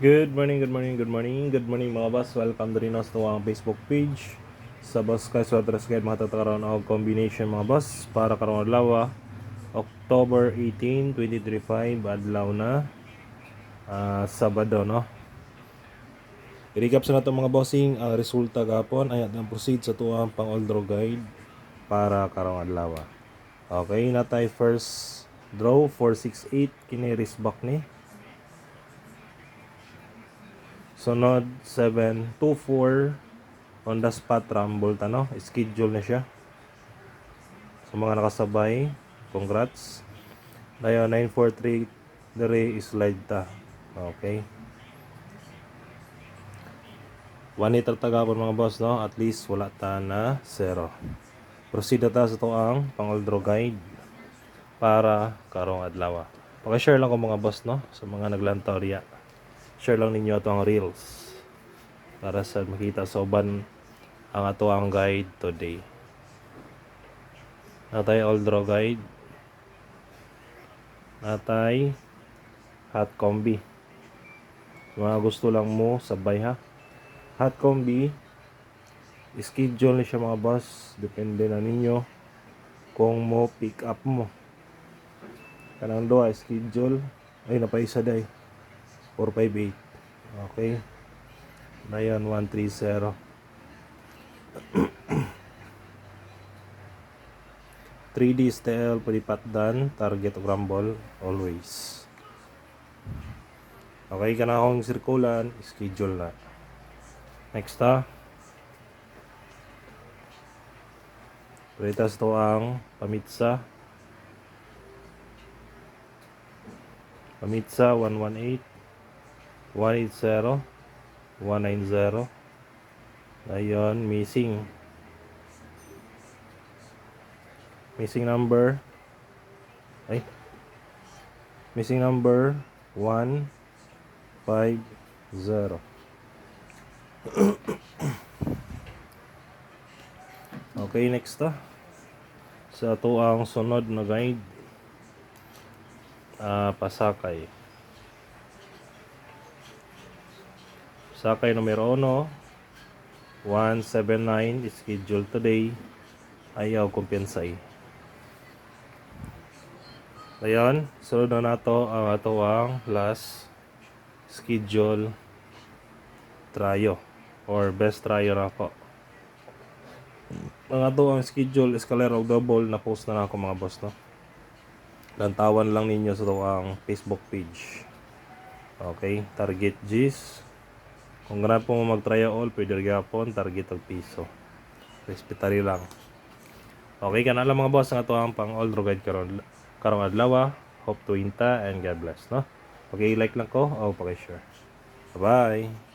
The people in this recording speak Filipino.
Good morning, good morning, good morning, good morning mga boss. Welcome us to ang Facebook page. Sa Boss Guys Waters Guide, matataroon ang combination mga boss para karong adlaw. ah, October 18, 2035, adlaw na. ah, Sabado, no? I-recap sa nato mga bossing ang resulta gapon ay ang proceed sa tuwang pang all draw guide para karong adlaw. Okay, natay first draw 468 kini back ni. Sunod 724 on the spot rumble tano. Schedule na siya. Sa mga nakasabay, congrats. Dayo 943 dere slide ta. Okay. One liter tagapon mga boss no. At least wala ta na zero. Proceed ta sa to ang pangoldro guide para karong adlaw. Paki-share lang ko mga boss no sa mga naglantorya share lang ninyo ito ang reels para sa makita sa uban ang ato ang guide today. Natay all draw guide. Natay hot combi. Mga gusto lang mo sabay ha. Hot combi schedule ni siya mga boss. Depende na ninyo kung mo pick up mo. Kanang doa schedule. Ay napaisa day 458. Okay. Na yan, 130. 3D STL, palipat dan, target rumble, always. Okay ka na akong sirkulan, schedule na. Next ha. Palitas to ang pamitsa. Pamitsa 118. 180 190 ayun missing. Missing number. Ay. Missing number 150 okay next ta sa ato ang sunod na guide. Ah pasakay Sakay numero 1, 179, schedule today. Ayaw kumpensay. Ayan, sunod na nato ang ato ang last schedule tryo or best tryo na ako. Ang ato ang schedule escalera og double na post na, ako mga boss no. Lantawan lang ninyo sa to ang Facebook page. Okay, target G's kung ganun po mag-try all, pwede gapon, target og piso. Respetary lang. Okay ka lang mga boss, ang ato ang pang all guide karon karong adlaw. Hope to inta and God bless, no? Okay, like lang ko o paki-share. Bye-bye.